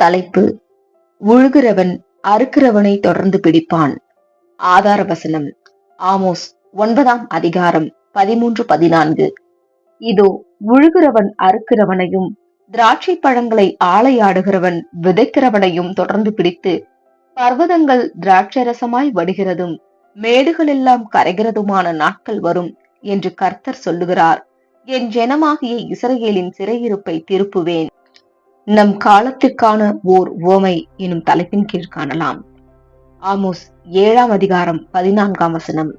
தலைப்பு உழுகிறவன் அறுக்கிறவனை தொடர்ந்து பிடிப்பான். ஆதார வசனம் ஆமோஸ் ஒன்பதாம் அதிகாரம் பதிமூன்று பதினான்கு. இதோ உழுகிறவன் அறுக்கிறவனையும் திராட்சை பழங்களை ஆளையாடுகிறவன் விதைக்கிறவனையும் தொடர்ந்து பிடித்து பர்வதங்கள் திராட்சரசமாய் வடிகிறதும் மேடுகளெல்லாம் கரைகிறதுமான நாட்கள் வரும் என்று கர்த்தர் சொல்லுகிறார். என் ஜனமாகிய இஸ்ரேலின் சிறையிருப்பை திருப்புவேன். நம் காலத்திற்கான ஓர் ஓமை எனும் தலைப்பின் கீழ் காணலாம். ஆமோஸ் ஏழாம் அதிகாரம் பதினான்காம் வசனம்.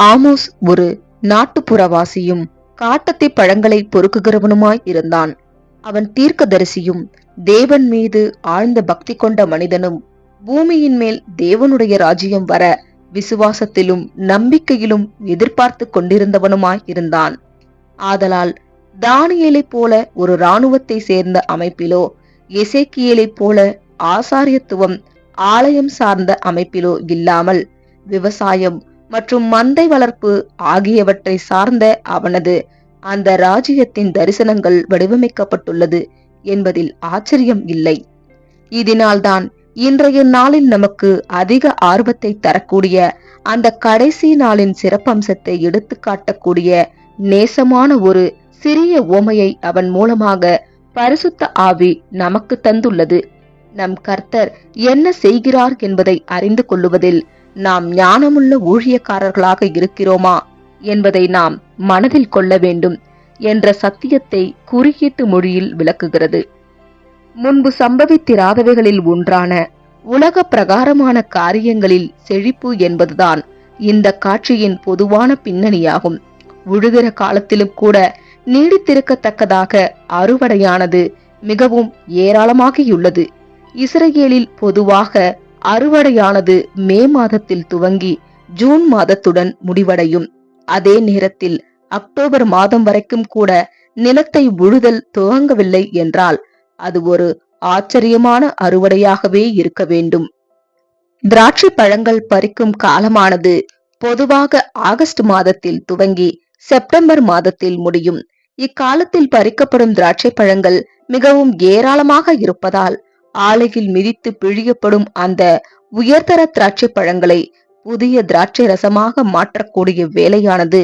ஆமோஸ் ஒரு நாட்டுப்புறவாசியும் காட்டத்தை பழங்களை பொறுக்குகிறவனுமாய் இருந்தான். அவன் தீர்க்கதரிசியும் தேவன் மீது ஆழ்ந்த பக்தி கொண்ட மனிதனும் பூமியின் மேல் தேவனுடைய ராஜ்யம் வர விசுவாசத்திலும் நம்பிக்கையிலும் எதிர்பார்த்து கொண்டிருந்தவனுமாய் இருந்தான். ஆதலால் தானியலை போல ஒரு இராணுவத்தை சேர்ந்த அமைப்பிலோ இசைக்கியலை போல ஆசாரியத்துவம் ஆலயம் சார்ந்த அமைப்பிலோ இல்லாமல் விவசாயம் மற்றும் மந்தை வளர்ப்பு ஆகியவற்றை சார்ந்த அவனது அந்த ராஜ்யத்தின் தரிசனங்கள் வடிவமைக்கப்பட்டுள்ளது என்பதில் ஆச்சரியம் இல்லை. இதனால்தான் இன்றைய நாளில் நமக்கு அதிக ஆர்வத்தை தரக்கூடிய அந்த கடைசி நாளின் சிறப்பம்சத்தை எடுத்துக்காட்டக்கூடிய நேசமான ஒரு சிறிய ஓமையை அவன் மூலமாக பரிசுத்த ஆவி நமக்கு தந்துள்ளது. நம் கர்த்தர் என்ன செய்கிறார் என்பதை அறிந்து கொள்ளுவதில் நாம் ஞானமுள்ள ஊழியக்காரர்களாக இருக்கிறோமா என்பதை நாம் மனதில் கொள்ள வேண்டும் என்ற சத்தியத்தை குறுக்கீட்டு மொழியில் விளக்குகிறது. முன்பு சம்பவித்திராதவைகளில் ஒன்றான உலக பிரகாரமான காரியங்களில் செழிப்பு என்பதுதான் இந்த காட்சியின் பொதுவான பின்னணியாகும். உழுகிற காலத்திலும் கூட நீடித்திருக்கத்தக்கதாக அறுவடையானது மிகவும் ஏராளமாகியுள்ளது. இஸ்ரேலில் பொதுவாக அறுவடையானது மே மாதத்தில் துவங்கி ஜூன் மாதத்துடன் முடிவடையும். அதே நேரத்தில் அக்டோபர் மாதம் வரைக்கும் கூட நிலத்தை உழுதல் துவங்கவில்லை என்றால் அது ஒரு ஆச்சரியமான அறுவடையாகவே இருக்க வேண்டும். திராட்சை பழங்கள் பறிக்கும் காலமானது பொதுவாக ஆகஸ்ட் மாதத்தில் துவங்கி செப்டம்பர் மாதத்தில் முடியும். இக்காலத்தில் பறிக்கப்படும் திராட்சை பழங்கள் மிகவும் ஏராளமாக இருப்பதால் ஆலையில் மிதித்து பிழியப்படும் அந்த உயர்தர திராட்சை பழங்களை புதிய திராட்சை ரசமாக மாற்றக்கூடிய வேலையானது.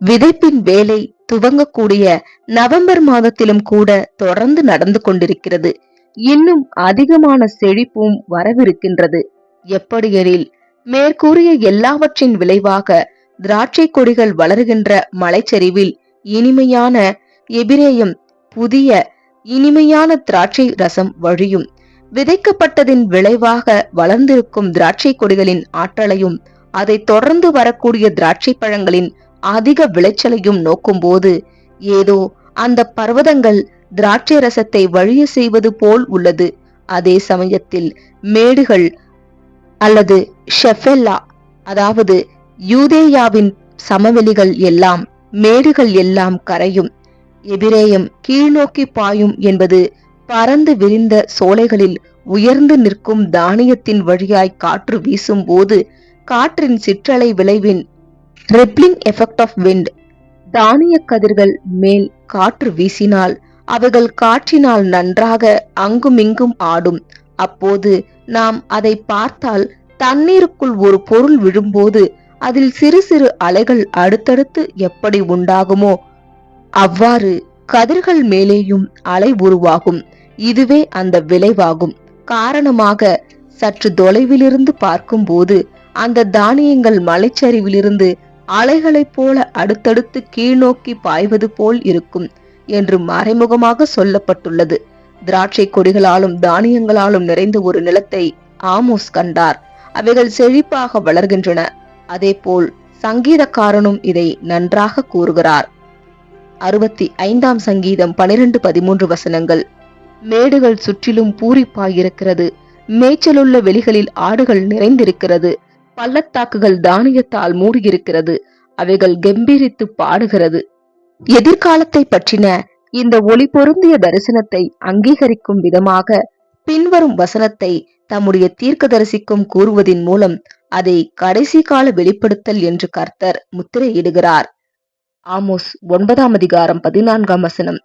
விதைப்பின் வேலை துவங்கக்கூடிய நவம்பர் மாதத்திலும் கூட தொடர்ந்து நடந்து கொண்டிருக்கிறது. இன்னும் அதிகமான செழிப்பும் வரவிருக்கின்றது. எப்படியெனில் மேற்கூறிய எல்லாவற்றின் விளைவாக திராட்சை கொடிகள் வளருகின்ற மலைச்சரிவில் இனிமையான எபிரேயம் புதிய இனிமையான திராட்சை ரசம் வழியும். விதைக்கப்பட்டதின் விளைவாக வளர்ந்திருக்கும் திராட்சை கொடிகளின் ஆற்றலையும் அதை தொடர்ந்து வரக்கூடிய திராட்சை பழங்களின் அதிக விளைச்சலையும் நோக்கும்போது ஏதோ அந்த பர்வதங்கள் திராட்சை ரசத்தை வழிய செய்வது போல் உள்ளது. அதே சமயத்தில் மேடுகள் அல்லது ஷெஃபெல்லா அதாவது யூதேயாவின் சமவெளிகள் எல்லாம் மேடுகள் எல்லாம் கரையும். எபிரேயம் கீழ்நோக்கி பாயும் என்பது பறந்து விரிந்த சோலைகளில் உயர்ந்து நிற்கும் தானியத்தின் வழியாய் காற்று வீசும் போது காற்றின் சிற்றலை விளைவின் ரிப்ளிங் எஃபெக்ட் ஆஃப் விண்ட். தானிய கதிர்கள் மேல் காற்று வீசினால் அவைகள் காற்றினால் நன்றாக அங்குமிங்கும் ஆடும். அப்போது நாம் அதை பார்த்தால் தண்ணீருக்குள் ஒரு பொருள் விழும்போது அதில் சிறு சிறு அலைகள் அடுத்தடுத்து எப்படி உண்டாகுமோ அவ்வாறு கதிர்கள் மேலேயும் அலை உருவாகும். இதுவே அந்த விளைவாகும். காரணமாக சற்று தொலைவிலிருந்து பார்க்கும்போது அந்த தானியங்கள் மலைச்சரிவிலிருந்து அலைகளைப் போல அடுத்தடுத்து கீழ்நோக்கி பாய்வது போல் இருக்கும் என்று மறைமுகமாக சொல்லப்பட்டுள்ளது. திராட்சை கொடிகளாலும் தானியங்களாலும் நிறைந்த ஒரு நிலத்தை ஆமோஸ் கண்டார். அவைகள் செழிப்பாக வளர்கின்றன. அதேபோல் சங்கீதக்காரனும் இதை நன்றாக கூறுகிறார். அறுபத்தி ஐந்தாம் சங்கீதம் பனிரெண்டு பதிமூன்று வசனங்கள். மேடுகள் சுற்றிலும் பூரிப்பாயிருக்கிறது மேய்ச்சலுள்ள வெளிகளில் ஆடுகள் நிறைந்திருக்கிறது. பள்ளத்தாக்குகள் தானியத்தால் மூடியிருக்கிறது. அவைகள் கம்பீரித்து பாடுகிறது. எதிர்காலத்தை பற்றின இந்த ஒளி பொருந்திய தரிசனத்தை அங்கீகரிக்கும் விதமாக பின்வரும் வசனத்தை தம்முடைய தீர்க்கதரிசிக்கும் கூறுவதின் மூலம் அதை கடைசி கால வெளிப்படுத்தல் என்று கர்த்தர் முத்திரையிடுகிறார். ஆமோஸ் ஒன்பதாம் அதிகாரம் பதினான்காம் வசனம்.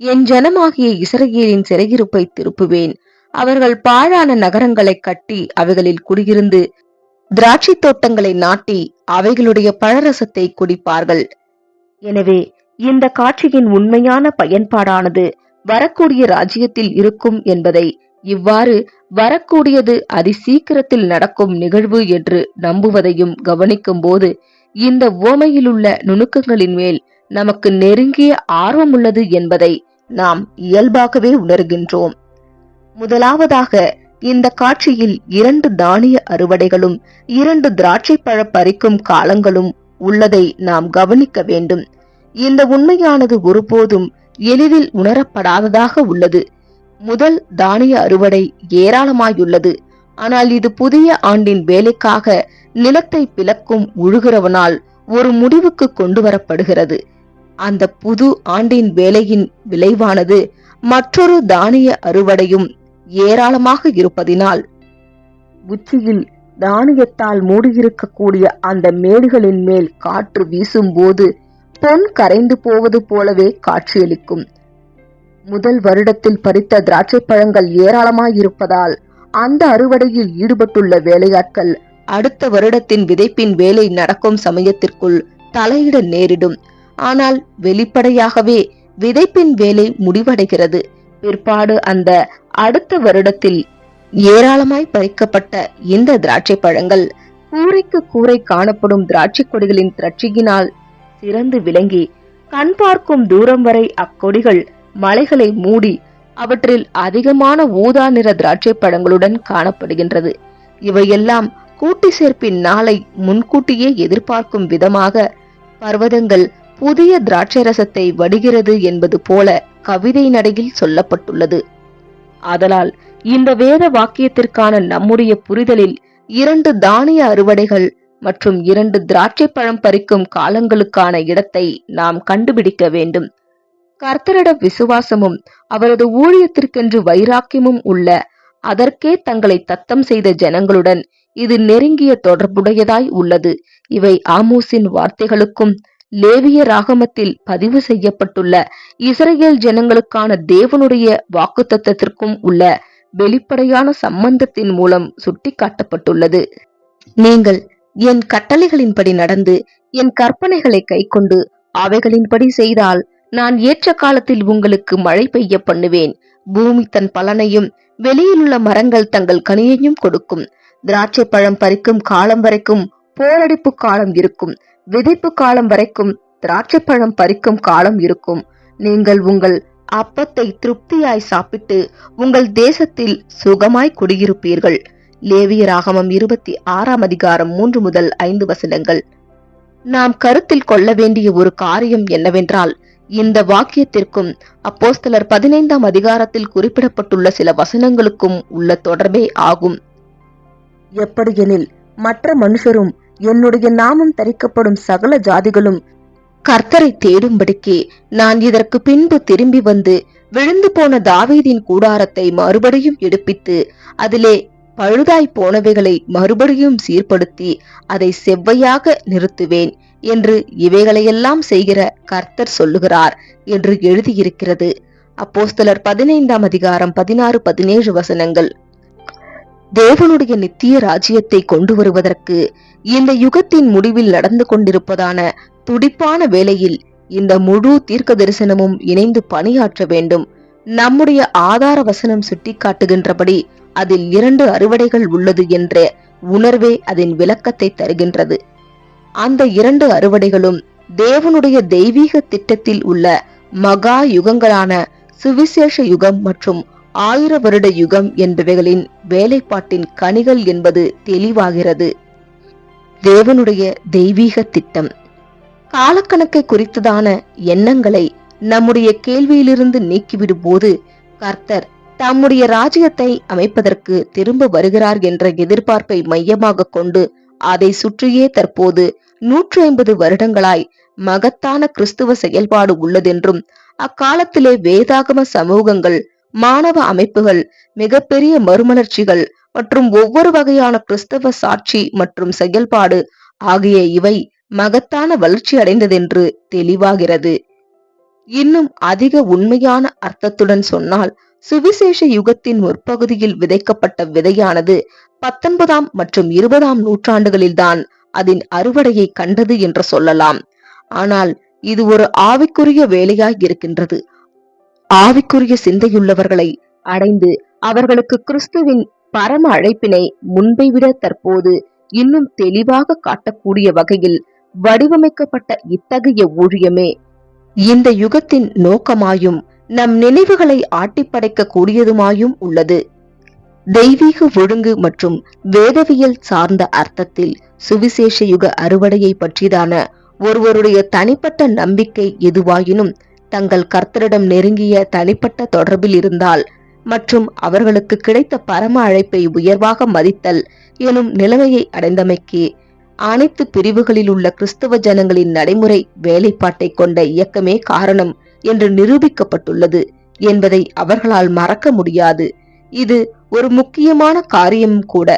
என் ஜனமாகிய இஸ்ரவேலின் சிறையிருப்பை திருப்புவேன். அவர்கள் பாழான நகரங்களை கட்டி அவைகளில் குடியிருந்து திராட்சை தோட்டங்களை நாட்டி அவைகளுடைய பழரசத்தை குடிப்பார்கள். எனவே இந்த காட்சியின் உண்மையான பயன்பாடானது வரக்கூடிய ராஜ்யத்தில் இருக்கும் என்பதை இவ்வாறு வரக்கூடியது அதி சீக்கிரத்தில் நடக்கும் நிகழ்வு என்று நம்புவதையும் கவனிக்கும் போது இந்த உவமையிலுள்ள நுணுக்கங்களின் மேல் நமக்கு நெருங்கிய ஆர்வம் உள்ளது என்பதை நாம் இயல்பாகவே உணர்கின்றோம். முதலாவதாக இந்த காட்சியில் இரண்டு தானிய அறுவடைகளும் இரண்டு திராட்சை பழ பறிக்கும் காலங்களும் உள்ளதை நாம் கவனிக்க வேண்டும். இந்த உண்மையானது ஒருபோதும் எளிதில் உணரப்படாததாக உள்ளது. முதல் தானிய அறுவடை ஏராளமாயுள்ளது. ஆனால் இது புதிய ஆண்டின் வேலைக்காக நிலத்தை பிளக்கும் உழுகிறவனால் ஒரு முடிவுக்கு கொண்டு வரப்படுகிறது அந்த புது ஆண்டின் வேலையின் விளைவானது மற்றொரு தானிய அறுவடையும் ஏராளமாக இருப்பதினால் உச்சியில் தானியத்தால் மூடியிருக்கக்கூடிய அந்த மேடுகளின் மேல் காற்று வீசும்போது பொன் கரைந்து போவது போலவே காட்சியளிக்கும். முதல் வருடத்தில் பறித்த திராட்சை பழங்கள் ஏராளமாயிருப்பதால் அந்த அறுவடையில் ஈடுபட்டுள்ள வேலையாட்கள் அடுத்த வருடத்தின் விதைப்பின் வேலை நடக்கும் சமயத்திற்குள் தலையிட நேரிடும். ஆனால் வெளிப்படையாகவே விதைப்பின் வேலை முடிவடைகிறது. பிற்பாடு அந்த அடுத்த வருடத்தில் ஏராளமாய் பறிக்கப்பட்ட இந்த திராட்சை பழங்கள் கூரைக்கு கூரை காணப்படும் திராட்சை கொடிகளின் திரட்சியினால் சிறந்து விளங்கி கண் பார்க்கும் தூரம் வரை அக்கொடிகள் மலைகளை மூடி அவற்றில் அதிகமான ஊதா நிற திராட்சை பழங்களுடன் காணப்படுகின்றது. இவையெல்லாம் கூட்டி சேர்ப்பின் நாளை முன்கூட்டியே எதிர்பார்க்கும் விதமாக பர்வதங்கள் புதிய திராட்சை ரசத்தை வடிகிறது என்பது போல கவிதை நடையில் சொல்லப்பட்டுள்ளது. ஆதலால் இந்த வேத வாக்கியத்திற்கான நம்முடைய புரிதலில் இரண்டு தானிய அறுவடைகள் மற்றும் இரண்டு திராட்சை பழம் பறிக்கும் காலங்களுக்கான இடத்தை நாம் கண்டுபிடிக்க வேண்டும். கர்த்தரிட விசுவாசமும் அவரது ஊழியத்திற்கென்று வைராக்கியமும் உள்ள அதற்கே தங்களை தத்தம் செய்த ஜனங்களுடன் இது நெருங்கிய தொடர்புடையதாய் உள்ளது. இவை ஆமோஸின் வார்த்தைகளுக்கும் லேவிய ராகமத்தில் பதிவு செய்யப்பட்டுள்ள இஸ்ரேல் ஜனங்களுக்கான தேவனுடைய வாக்குத்தத்தத்திற்கும் உள்ள வெளிப்படையான சம்பந்தத்தின் மூலம் சுட்டிக்காட்டப்பட்டுள்ளது. நீங்கள் என் கட்டளைகளின்படி நடந்து என் கற்பனைகளை கைக்கொண்டு அவைகளின்படி செய்தால் நான் ஏற்ற காலத்தில் உங்களுக்கு மழை பெய்ய பண்ணுவேன். பூமி தன் பலனையும் வெளியிலுள்ள மரங்கள் தங்கள் கனியையும் கொடுக்கும். திராட்சை பழம் பறிக்கும் காலம் வரைக்கும் போரடிப்பு காலம் இருக்கும். விதைப்பு காலம் வரைக்கும் திராட்சை பழம் பறிக்கும் காலம் இருக்கும். நீங்கள் உங்கள் அப்பத்தை திருப்தியாய் சாப்பிட்டு உங்கள் தேசத்தில் சுகமாய் குடியிருப்பீர்கள். லேவியராகமம் இருபத்தி ஆறாம் அதிகாரம் மூன்று முதல் ஐந்து வசனங்கள். நாம் கருத்தில் கொள்ள வேண்டிய ஒரு காரியம் என்னவென்றால் இந்த வாக்கியத்திற்கும் அப்போஸ்தலர் பதினைந்தாம் அதிகாரத்தில் குறிப்பிடப்பட்டுள்ள சில வசனங்களுக்கும் உள்ள தொடர்பே ஆகும். எப்படியெனில் மற்ற மனுஷரும் என்னுடைய நாமம் தரிக்கப்படும் சகல ஜாதிகளும் கர்த்தரை தேடும்படிக்கு நான் இதற்கு பின்பு திரும்பி வந்து விழுந்து போன தாவீதின் கூடாரத்தை மறுபடியும் எடுப்பித்து அதிலே பழுதாய் போனவைகளை மறுபடியும் சீர்படுத்தி அதை செவ்வையாக நிறுத்துவேன். என்று இவைகளையெல்லாம் செய்கிற கர்த்தர் சொல்லுகிறார் என்று எழுதியிருக்கிறது. அப்போஸ்தலர் பதினைந்தாம் அதிகாரம் பதினாறு பதினேழு வசனங்கள். தேவனுடைய நித்திய ராஜ்யத்தை கொண்டு வருவதற்கு இந்த யுகத்தின் முடிவில் நடந்து கொண்டிருப்பதான துடிப்பான வேளையில் இந்த முழு தீர்க்க தரிசனமும் இணைந்து பணியாற்ற வேண்டும். நம்முடைய ஆதார வசனம் சுட்டிக்காட்டுகின்றபடி அதில் இரண்டு அறுவடைகள் உள்ளது என்ற உணர்வே அதன் விளக்கத்தை தருகின்றது. அந்த இரண்டு அறுவடைகளும் தேவனுடைய தெய்வீக திட்டத்தில் உள்ள மகா யுகங்களான சுவிசேஷ யுகம் மற்றும் ஆயிர வருட யுகம் என்பவைகளின் வேலைப்பாட்டின் கனிகள் என்பது தெளிவாகிறது. தேவனுடைய தெய்வீக திட்டம். காலக்கணக்கை குறித்ததான எண்ணங்களை நம்முடைய கேள்வியிலிருந்து நீக்கிவிடும் போது கர்த்தர் தம்முடைய ராஜ்யத்தை அமைப்பதற்கு திரும்ப வருகிறார் என்ற எதிர்பார்ப்பை மையமாக கொண்டு அதை சுற்றியே தற்போது நூற்றி ஐம்பது வருடங்களாய் மகத்தான கிறிஸ்துவ செயல்பாடு உள்ளதென்றும் அக்காலத்திலே வேதாகம சமூகங்கள் மாணவ அமைப்புகள் மிகப்பெரிய மறுமலர்ச்சிகள் மற்றும் ஒவ்வொரு வகையான கிறிஸ்தவ சாட்சி மற்றும் செயல்பாடு ஆகிய இவை மகத்தான வளர்ச்சி அடைந்ததென்று தெளிவாகிறது. இன்னும் அதிக உண்மையான அர்த்தத்துடன் சொன்னால் சுவிசேஷ யுகத்தின் முற்பகுதியில் விதைக்கப்பட்ட விதையானது பத்தொன்பதாம் மற்றும் இருபதாம் நூற்றாண்டுகளில்தான் அதன் அறுவடையை கண்டது என்று சொல்லலாம். ஆனால் இது ஒரு ஆவிக்குரிய வேலையாய் இருக்கின்றது. ஆவிக்குரிய சிந்தையுள்ளவர்களை அடைந்து அவர்களுக்கு கிறிஸ்துவின் பரம அழைப்பினை முன்பை விட தற்போது இன்னும் தெளிவாக காட்டக்கூடிய வகையில் வடிவமைக்கப்பட்ட இத்தகைய ஊழியமே இந்த யுகத்தின் நோக்கமாயும் நம் நினைவுகளை ஆட்டிப்படைக்க கூடியதுமாயும் உள்ளது. தெய்வீக ஒழுங்கு மற்றும் வேதவியல் சார்ந்த அர்த்தத்தில் சுவிசேஷ யுக அறுவடையை பற்றிதான ஒருவருடைய தனிப்பட்ட நம்பிக்கை எதுவாயினும் தங்கள் கர்த்தரிடம் நெருங்கிய தனிப்பட்ட தொடர்பில் இருந்தால் மற்றும் அவர்களுக்கு கிடைத்த பரம அழைப்பை உயர்வாக மதித்தல் எனும் நிலைமையை அடைந்தமைக்கு அனைத்து பிரிவுகளில் உள்ள கிறிஸ்தவ ஜனங்களின் நடைமுறை வேலைப்பாட்டை கொண்ட இயக்கமே காரணம் என்று நிரூபிக்கப்பட்டுள்ளது என்பதை அவர்களால் மறக்க முடியாது. இது ஒரு முக்கியமான காரியம் கூட.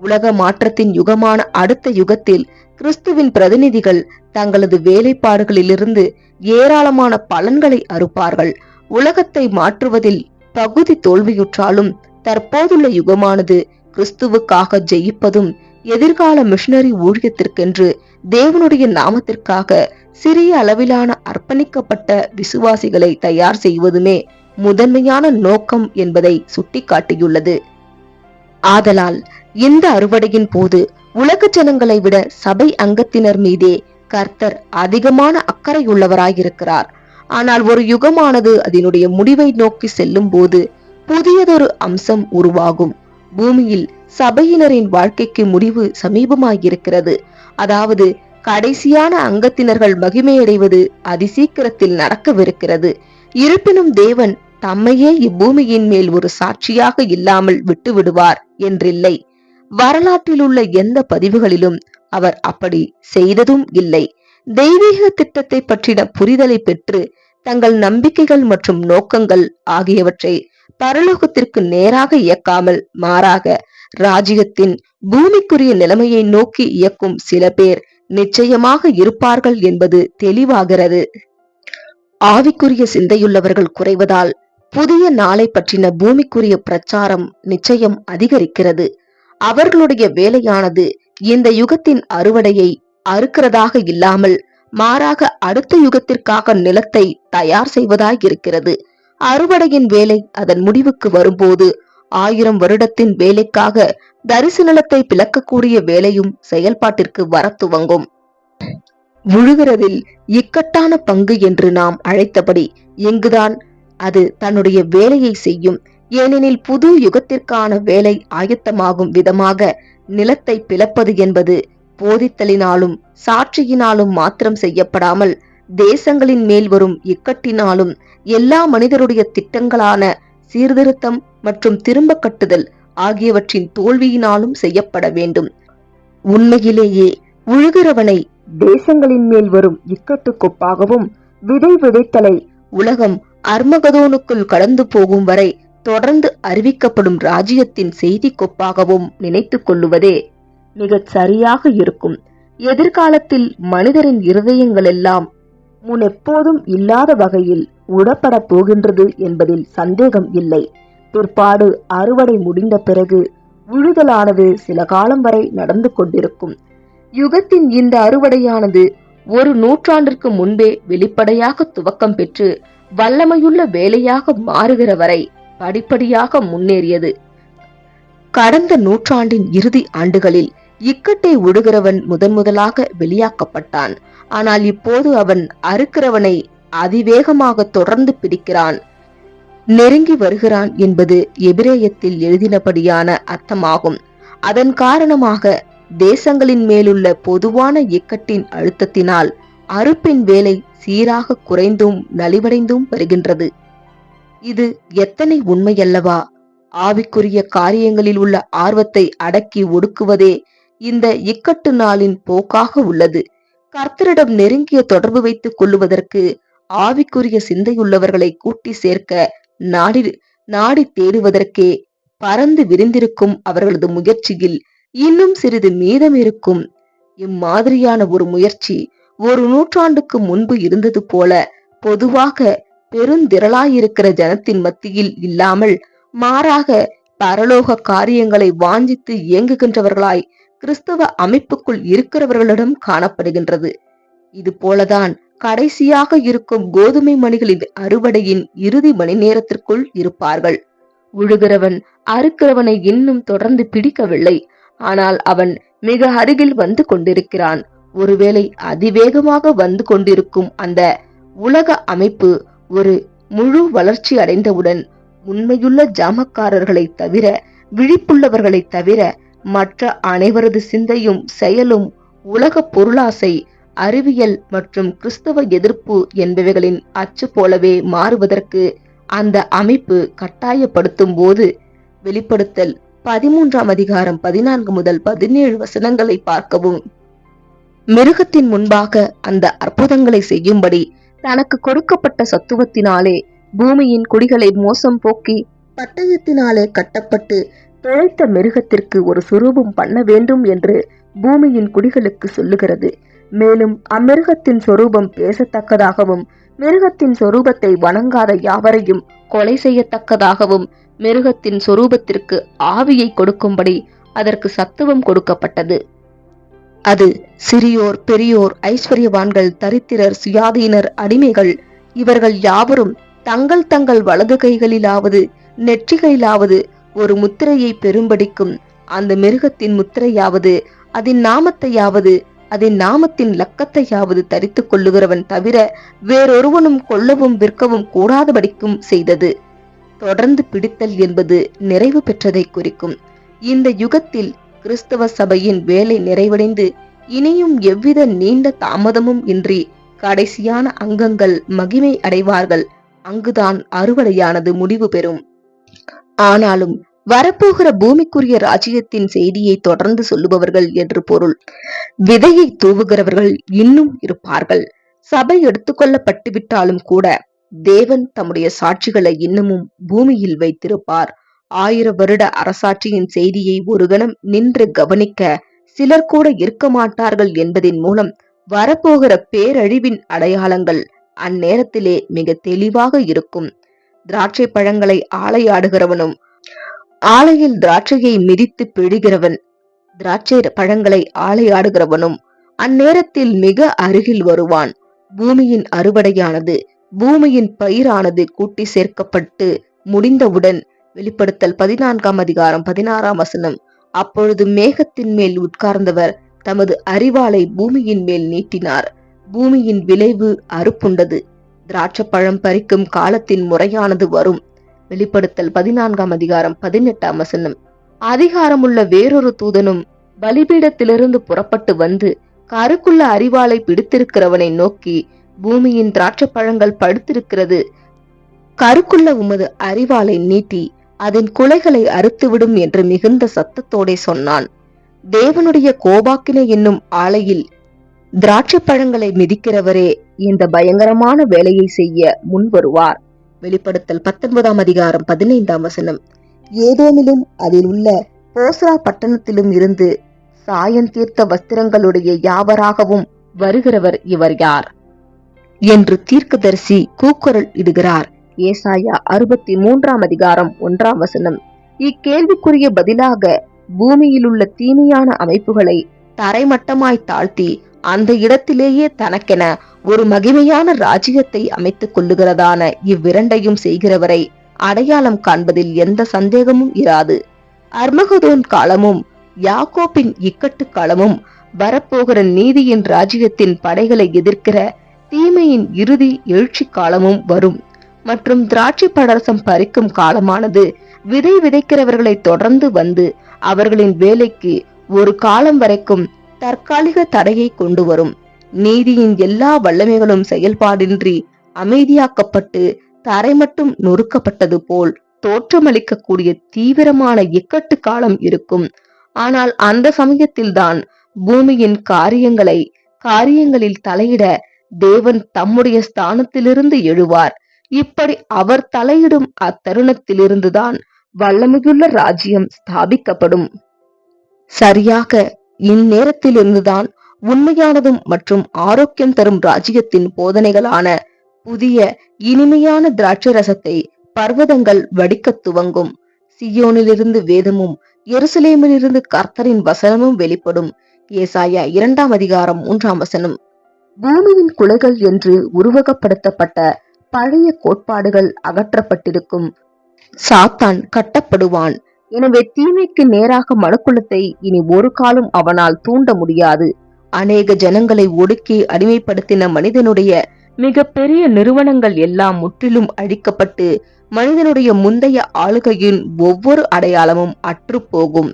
உலக மாற்றத்தின் யுகமான அடுத்த யுகத்தில் கிறிஸ்துவின் பிரதிநிதிகள் தங்களது வேலைப்பாடுகளிலிருந்து ஏராளமான பலன்களை அறுப்பார்கள். உலகத்தை மாற்றுவதில் பகுதி தோல்வியுற்றாலும் தற்போதுள்ள யுகமானது கிறிஸ்துவுக்காக ஜெயிப்பதும் எதிர்கால மிஷனரி ஊழியத்திற்கென்று தேவனுடைய நாமத்திற்காக சிறிய அளவிலான அர்ப்பணிக்கப்பட்ட விசுவாசிகளை தயார் செய்வதுமே முதன்மையான நோக்கம் என்பதை சுட்டிக்காட்டியுள்ளது. ஆதலால் இந்த அறுவடையின் போது உலக ஜனங்களை விட சபை அங்கத்தினர் மீதே கர்த்தர் அதிகமான அக்கறையுள்ளவராயிருக்கிறார். ஆனால் ஒரு யுகமானது அதனுடைய முடிவை நோக்கி செல்லும் போது புதியதொரு அம்சம் உருவாகும். பூமியில் சபையினரின் வாழ்க்கைக்கு முடிவு சமீபமாயிருக்கிறது. அதாவது கடைசியான அங்கத்தினர்கள் மகிமையடைவது அதிசீக்கிரத்தில் நடக்கவிருக்கிறது. இருப்பினும் தேவன் தம்மையே இப்பூமியின் மேல் ஒரு சாட்சியாக இல்லாமல் விட்டு விடுவார் என்றில்லை. வரலாற்றில் உள்ள எந்த பதிவுகளிலும் அவர் அப்படி செய்ததும் இல்லை. தெய்வீக திட்டத்தை பற்றின புரிதலை பெற்று தங்கள் நம்பிக்கைகள் மற்றும் நோக்கங்கள் ஆகியவற்றை பரலோகத்திற்கு நேராக இயக்காமல் மாறாக ராஜ்யத்தின் பூமிக்குரிய நிலைமையை நோக்கி இயக்கும் சில பேர் நிச்சயமாக இருப்பார்கள் என்பது தெளிவாகிறது. ஆவிக்குரிய சிந்தையுள்ளவர்கள் குறைவதால் புதிய நாளை பற்றின பூமிக்குரிய பிரச்சாரம் நிச்சயம் அதிகரிக்கிறது. அவர்களுடைய வேலையானது இந்த யுகத்தின் அறுவடையை அறுக்கிறதாக இல்லாமல் மாறாக அடுத்த யுகத்திற்காக நிலத்தை தயார் செய்வதாய் இருக்கிறது. அறுவடையின் வேலை அதன் முடிவுக்கு வரும்போது ஆயிரம் வருடத்தின் வேலைக்காக தரிசு நிலத்தை பிளக்கக்கூடிய வேலையும் செயல்பாட்டிற்கு வர துவங்கும். உழுகிறதில் இக்கட்டான பங்கு என்று நாம் அழைத்தபடி இங்குதான் அது தன்னுடைய வேலையை செய்யும். ஏனெனில் புது யுகத்திற்கான வேலை ஆயத்தமாகும் விதமாக நிலத்தை பிளப்பது என்பது போதித்தலினாலும் சாட்சியினாலும் மாத்திரம் செய்யப்படாமல் தேசங்களின் மேல் வரும் இக்கட்டினாலும் எல்லா மனிதருடைய திட்டங்களான சீர்திருத்தம் மற்றும் திரும்ப கட்டுதல் ஆகியவற்றின் தோல்வியினாலும் செய்யப்பட வேண்டும். உண்மையிலேயே உழுகிறவனை தேசங்களின் மேல் வரும் இக்கட்டுக்கொப்பாகவும் விதை விதைத்தலை உலகம் அர்மகதோனுக்குள் கடந்து போகும் வரை தொடர்ந்து அறிவிக்கப்படும் ராஜ்யத்தின் செய்தி கொப்பாகவும் நினைத்துக் கொள்ளுவதே மிகச் சரியாக இருக்கும். எதிர்காலத்தில் மனிதரின் இருதயங்கள் எல்லாம் முன்னெப்போதும் இல்லாத வகையில் உடப்படப் போகின்றது என்பதில் சந்தேகம் இல்லை. பிற்பாடு அறுவடை முடிந்த பிறகு உழுதலானது சில காலம் வரை நடந்து கொண்டிருக்கும். யுகத்தின் இந்த அறுவடையானது ஒரு நூற்றாண்டிற்கு முன்பே வெளிப்படையாக துவக்கம் பெற்று வல்லமையுள்ள வேலையாக மாறுகிற வரை படிப்படியாக முன்னேறியது. கடந்த நூற்றாண்டின் இறுதி ஆண்டுகளில் இக்கட்டை ஒடுகிறவன் முதன் முதலாக வெளியாக்கப்பட்டான். ஆனால் இப்போது அவன் அறுக்கிறவனை அதிவேகமாக தொடர்ந்து பிடிக்கிறான். நெருங்கி வருகிறான் என்பது எபிரேயத்தில் எழுதினபடியான அர்த்தமாகும். அதன் காரணமாக தேசங்களின் மேலுள்ள பொதுவான இக்கட்டின் அழுத்தத்தினால் அறுப்பின் வேலை சீராக குறைந்தும் நலிவடைந்தும் வருகின்றது. இது எத்தனை உண்மையல்லவா? ஆவிக்குரிய காரியங்களில் உள்ள ஆர்வத்தை அடக்கி ஒடுக்குவதே இந்த இக்கட்டு நாளின் போக்காக உள்ளது. கர்த்தரிடம் நெருங்கிய தொடர்பு வைத்துக் கொள்ளுவதற்கு ஆவிக்குரிய சிந்தையுள்ளவர்களை கூட்டி சேர்க்க நாடி நாடி தேடுவதற்கே பறந்து விரிந்திருக்கும் அவர்களது முயற்சியில் இன்னும் சிறிது மீதம் இருக்கும். இம்மாதிரியான ஒரு முயற்சி ஒரு நூற்றாண்டுக்கு முன்பு இருந்தது போல பொதுவாக பெருந்திரளாயிருக்கிற ஜனத்தின் மத்தியில் இல்லாமல் மாறாக பரலோக காரியங்களை வாஞ்சித்து இயங்குகின்றவர்களாய் கிறிஸ்தவ அமைப்புக்குள் இருக்கிறவர்களிடம் காணப்படுகின்றது. இது போலதான் கடைசியாக இருக்கும் கோதுமை மணிகளின் அறுவடையின் இறுதி மணி நேரத்திற்குள் இருப்பார்கள். உழுகிறவன் அறுக்கிறவனை இன்னும் தொடர்ந்து பிடிக்கவில்லை. ஆனால் அவன் மிக அருகில் வந்து கொண்டிருக்கிறான். ஒருவேளை அதிவேகமாக வந்து கொண்டிருக்கும் அந்த உலக அமைப்பு ஒரு முழு வளர்ச்சி அடைந்தவுடன் உண்மையுள்ள ஜாமக்காரர்களை தவிர விழிப்புள்ளவர்களை தவிர மற்ற அனைவரது சிந்தையும் செயலும் உலக பொருளாசை அறிவியல் மற்றும் கிறிஸ்தவ எதிர்ப்பு என்பவைகளின் அச்சு போலவே மாறுவதற்கு அந்த அமைப்பு கட்டாயப்படுத்தும் போது வெளிப்படுத்தல் பதிமூன்றாம் அதிகாரம் பதினான்கு முதல் பதினேழு வசனங்களை பார்க்கவும். மிருகத்தின் முன்பாக அந்த அற்புதங்களை செய்யும்படி தனக்கு கொடுக்கப்பட்ட சத்துவத்தினாலே பூமியின் குடிகளை மோசம் போக்கி பட்டயத்தினாலே கட்டப்பட்டு பிழைத்த மிருகத்திற்கு ஒரு சுரூபம் பண்ண வேண்டும் என்று பூமியின் குடிகளுக்கு சொல்லுகிறது. மேலும் அம்மிருகத்தின் சொரூபம் பேசத்தக்கதாகவும் மிருகத்தின் சொரூபத்தை வணங்காத யாவரையும் கொலை செய்யத்தக்கதாகவும் மிருகத்தின் சொரூபத்திற்கு ஆவியை கொடுக்கும்படி அதற்கு சத்துவம் கொடுக்கப்பட்டது. அது சிறியோர் பெரியோர் ஐஸ்வர்யவான்கள் தரித்திரர் சுயாதீனர் அடிமைகள். இவர்கள் யாவரும் தங்கள் தங்கள் வலது கைகளிலாவது நெற்றிகளிலாவது ஒரு முத்திரையை பெரும்படிக்கும் அந்த மிருகத்தின் முத்திரையாவது அதன் நாமத்தையாவது அதன் நாமத்தின் லக்கத்தையாவது தரித்துக் கொள்ளுகிறவன் தவிர வேறொருவனும் கொல்லவும் விற்கவும் கூடாதபடிக்கும் செய்தது. தொடர்ந்து பிடித்தல் என்பது நிறைவு பெற்றதை குறிக்கும். இந்த யுகத்தில் கிறிஸ்தவ சபையின் வேலை நிறைவடைந்து இனியும் எவ்வித நீண்ட தாமதமும் இன்றி கடைசியான அங்கங்கள் மகிமை அடைவார்கள். அங்குதான் அறுவடையானது முடிவு பெறும். ஆனாலும் வரப்போகிற பூமிக்குரிய ராஜ்யத்தின் செய்தியை தொடர்ந்து சொல்லுபவர்கள் என்று பொருள். விதையை தூவுகிறவர்கள் இன்னும் இருப்பார்கள். சபை எடுத்துக்கொள்ளப்பட்டு விட்டாலும் கூட தேவன் தம்முடைய சாட்சிகளை இன்னமும் பூமியில் வைத்திருப்பார். ஆயிர வருட அரசாட்சியின் செய்தியை ஒரு கணம் நின்று கவனிக்க சிலர் கூட இருக்க மாட்டார்கள் என்பதின் மூலம் வரப்போகிற பேரழிவின் அடையாளங்கள் அந்நேரத்திலே மிக தெளிவாக இருக்கும். திராட்சை பழங்களை ஆலையாடுகிறவனும் ஆலையில் திராட்சையை மிதித்து பிழிகிறவன் திராட்சை பழங்களை ஆலையாடுகிறவனும் அந்நேரத்தில் மிக அருகில் வருவான். பூமியின் அறுவடையானது பூமியின் பயிரானது கூட்டி சேர்க்கப்பட்டு முடிந்தவுடன் வெளிப்படுத்தல் பதினான்காம் அதிகாரம் பதினாறாம் வசனம். அப்பொழுது மேகத்தின் மேல் உட்கார்ந்தவர் தமது அறிவாளை பூமியின் மேல் நீட்டினார். பூமியின் விளைவு அறுப்புண்டது. திராட்சப்பழம் பறிக்கும் காலத்தின் முறையானது வரும். வெளிப்படுத்தல் பதினான்காம் அதிகாரம் பதினெட்டாம் வசனம். அதிகாரமுள்ள வேறொரு தூதனும் பலிபீடத்திலிருந்து புறப்பட்டு வந்து கருக்குள்ள அறிவாளை பிடித்திருக்கிறவனை நோக்கி பூமியின் திராட்சப்பழங்கள் படுத்திருக்கிறது. கருக்குள்ள உமது அறிவாளை நீட்டி அதன் குலைகளை அறுத்துவிடும் என்று மிகுந்த சத்தத்தோடே சொன்னான். தேவனுடைய கோபாக்கினை என்னும் ஆலையில் திராட்சை பழங்களை மிதிக்கிறவரே இந்த பயங்கரமான வேலையை செய்ய முன் வருவார். வெளிப்படுத்தல் பத்தொன்பதாம் அதிகாரம் பதினைந்தாம் வசனம். ஏதோமிலும் அதில் உள்ள போசரா பட்டணத்திலும் இருந்து சாயம் தீர்த்த வஸ்திரங்களுடைய யாவராகவும் வருகிறவர் இவர் யார்? என்று தீர்க்கதரிசி கூக்குரல் இடுகிறார். ஏசாயா அறுபத்தி மூன்றாம் அதிகாரம் ஒன்றாம் வசனம். இக்கேள்விக்குரிய பதிலாக பூமியில் உள்ள தீமையான அமைப்புகளை தரைமட்டமாய் தாழ்த்தி அந்த இடத்திலேயே தனக்கென ஒரு மகிமையான ராஜ்யத்தை அமைத்துக் கொள்ளுகிறதான இவ்விரண்டையும் செய்கிறவரை அடையாளம் காண்பதில் எந்த சந்தேகமும் இராது. அர்மகதோன் காலமும் யாக்கோப்பின் இக்கட்டு காலமும் வரப்போகிற நீதியின் ராஜ்யத்தின் படைகளை எதிர்க்கிற தீமையின் இறுதி எழுச்சி காலமும் வரும். மற்றும் திராட்சை படரசம் பறிக்கும் காலமானது. விதை விதைக்கிறவர்களை தொடர்ந்து வந்து அவர்களின் வேலைக்கு ஒரு காலம் வரைக்கும் தற்காலிக தடையை கொண்டு வரும். நீதியின் எல்லா வல்லமைகளும் செயல்பாடின்றி அமைதியாக்கப்பட்டு தரை மட்டும் நொறுக்கப்பட்டது போல் தோற்றமளிக்கக்கூடிய தீவிரமான இக்கட்டு காலம் இருக்கும். ஆனால் அந்த சமயத்தில்தான் பூமியின் காரியங்களை காரியங்களில் தலையிட தேவன் தம்முடைய ஸ்தானத்திலிருந்து எழுவார். இப்படி அவர் தலையிடும் அத்தருணத்திலிருந்துதான் வல்லமையுள்ள ராஜ்யம் ஸ்தாபிக்கப்படும். சரியாக இந்நேரத்திலிருந்துதான் உண்மையானதும் மற்றும் ஆரோக்கியம் தரும் ராஜ்யத்தின் போதனைகளான புதிய இனிமையான திராட்சை ரசத்தை பர்வதங்கள் வடிக்கத் துவங்கும். சியோனிலிருந்து வேதமும் எருசலேமிலிருந்து கர்த்தரின் வசனமும் வெளிப்படும். ஏசாயா இரண்டாம் அதிகாரம் மூன்றாம் வசனம். பூமியின் குலைகள் என்று உருவகப்படுத்தப்பட்ட பழைய கோட்பாடுகள் அகற்றப்பட்டிருக்கும். சாத்தான் கட்டப்படுவான். எனவே தீமைக்கு நேராக மனுக்குலத்தை இனி ஒரு காலம் அவனால் தூண்ட முடியாது. அநேக ஜனங்களை ஒடுக்கி அடிமைப்படுத்தின மனிதனுடைய மிக பெரிய நிறுவனங்கள் எல்லாம் முற்றிலும் அழிக்கப்பட்டு மனிதனுடைய முந்தைய ஆளுகையின் ஒவ்வொரு அடையாளமும் அற்றுப்போகும்.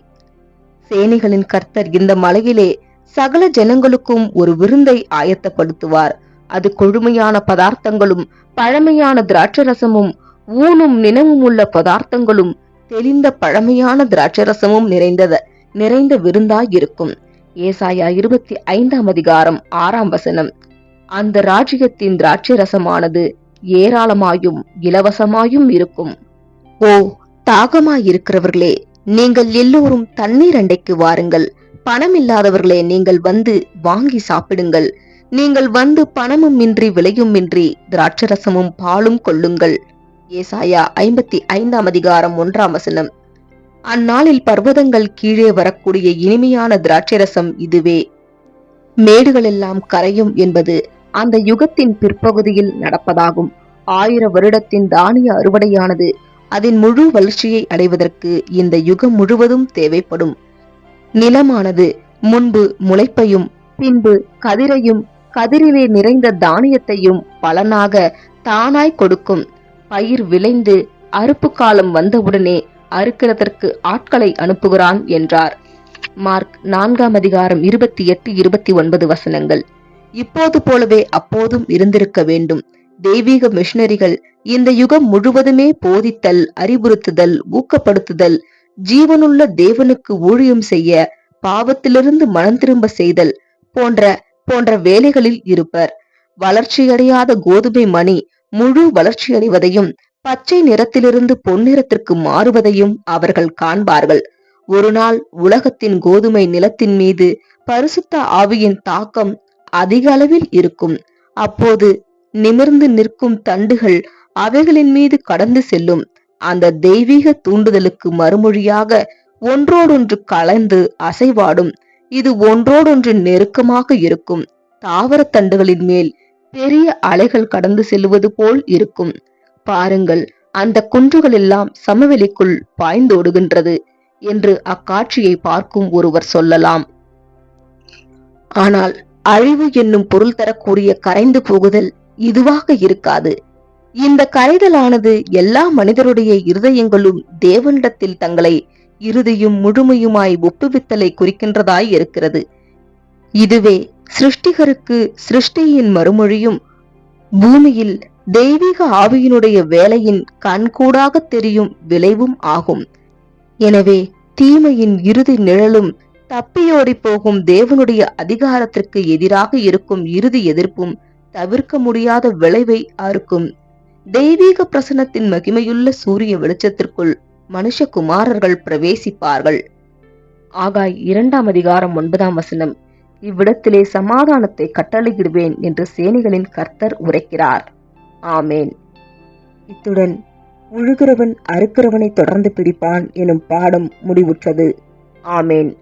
சேனைகளின் கர்த்தர் இந்த மலையிலே சகல ஜனங்களுக்கும் ஒரு விருந்தை ஆயத்தப்படுத்துவார். அது கொழுமையான பதார்த்தங்களும் பழமையான திராட்சரசமும் ஊனும் நினவும் உள்ள பதார்த்தங்களும் தெளிந்த பழமையான திராட்சரசமும் நிறைந்தத நிறைந்த விருந்தாய் இருக்கும் ஏசாயா இருபத்தி ஐந்தாம் அதிகாரம் ஆறாம் வசனம். அந்த ராஜ்யத்தின் திராட்சரசமானது ஏராளமாயும் இலவசமாயும் இருக்கும். ஓ தாகமாயிருக்கிறவர்களே நீங்கள் எல்லோரும் தண்ணீர் அண்டைக்கு வாருங்கள். பணம் இல்லாதவர்களே நீங்கள் வந்து வாங்கி சாப்பிடுங்கள். நீங்கள் வந்து பணமும் இன்றி விலையும் இன்றி திராட்சரசமும் பாலும் கொள்ளுங்கள். ஏசாயா ஐம்பத்தி ஐந்தாம் அதிகாரம் ஒன்றாம் வசனம். அந்நாளில் பர்வதங்கள் கீழே வரக்கூடிய இனிமையான திராட்சரசம் இதுவே. மேடுகளெல்லாம் கரையும் என்பது அந்த யுகத்தின் பிற்பகுதியில் நடப்பதாகும். ஆயிர வருடத்தின் தானிய அறுவடையானது அதன் முழு வளர்ச்சியை அடைவதற்கு இந்த யுகம் முழுவதும் தேவைப்படும். நிலமானது முன்பு முளைப்பையும் பின்பு கதிரையும் கதிரிலே நிறைந்த தானியத்தையும் பலனாக தானாய் கொடுக்கும். பயிர் விளைந்து அறுப்பு காலம் வந்தவுடனே அறுக்கிறதற்கு ஆட்களை அனுப்புகிறான் என்றார். மார்க் நான்காம் அதிகாரம் இருபத்தி எட்டு இருபத்தி ஒன்பது வசனங்கள். இப்போது போலவே அப்போதும் இருந்திருக்க வேண்டும். தெய்வீக மிஷனரிகள் இந்த யுகம் முழுவதுமே போதித்தல் அறிவுறுத்துதல் ஊக்கப்படுத்துதல் ஜீவனுள்ள தேவனுக்கு ஊழியம் செய்ய பாவத்திலிருந்து மனம் திரும்ப செய்தல் போன்ற போன்ற வேலைகளில் இருப்பர். வளர்ச்சியடையாத கோதுமை மணி முழு வளர்ச்சியடைவதையும் பச்சை நிறத்திலிருந்து பொன்னிறத்திற்கு மாறுவதையும் அவர்கள் காண்பார்கள். ஒரு நாள் உலகத்தின் கோதுமை நிலத்தின் மீது பரிசுத்த ஆவியின் தாக்கம் அதிக அளவில் இருக்கும். அப்போது நிமிர்ந்து நிற்கும் தண்டுகள் அவைகளின் மீது கடந்து செல்லும். அந்த தெய்வீக தூண்டுதலுக்கு மறுமொழியாக ஒன்றோடொன்று கலந்து அசைவாடும். இது ஒன்றோடொன்று நெருக்கமாக இருக்கும். தாவரத் தண்டுகளின் மேல் பெரிய அலைகள் கடந்து செல்வது போல் இருக்கும். பாருங்கள் அந்த குன்றுகள் எல்லாம் சமவெளிக்குள் பாய்ந்தோடுகின்றது என்று அக்காட்சியை பார்க்கும் ஒருவர் சொல்லலாம். ஆனால் அழிவு என்னும் பொருள் தரக்கூடிய கரைந்து போகுதல் இதுவாக இருக்காது. இந்த கரைதலானது எல்லா மனிதருடைய இருதயங்களும் தேவனிடத்தில் தங்களை இறுதியும் முழுமையுமாய் ஒப்புவித்தலை குறிக்கின்றதாய் இருக்கிறது. இதுவே சிருஷ்டிகருக்கு சிருஷ்டியின் மறுமொழியும் பூமியில் தெய்வீக ஆவியினுடைய வேலையின் கண்கூடாக தெரியும் விளைவும் ஆகும். எனவே தீமையின் இறுதி நிழலும் தப்பியோடி போகும் தேவனுடைய அதிகாரத்திற்கு எதிராக இருக்கும் இறுதி எதிர்ப்பும் தவிர்க்க முடியாத விளைவை அறுக்கும். தெய்வீக பிரசனத்தின் மகிமையுள்ள சூரிய வெளிச்சத்திற்குள் மனுஷகுமாரர்கள் பிரவேசிப்பார்கள். ஆகாய் இரண்டாம் அதிகாரம் ஒன்பதாம் வசனம் இவ்விடத்திலே சமாதானத்தை கட்டளையிடுவேன் என்று சேனைகளின் கர்த்தர் உரைக்கிறார். ஆமேன். இத்துடன் உழுகிறவன் அறுக்கிறவனை தொடர்ந்து பிடிப்பான் எனும் பாடம் முடிவுற்றது. ஆமேன்.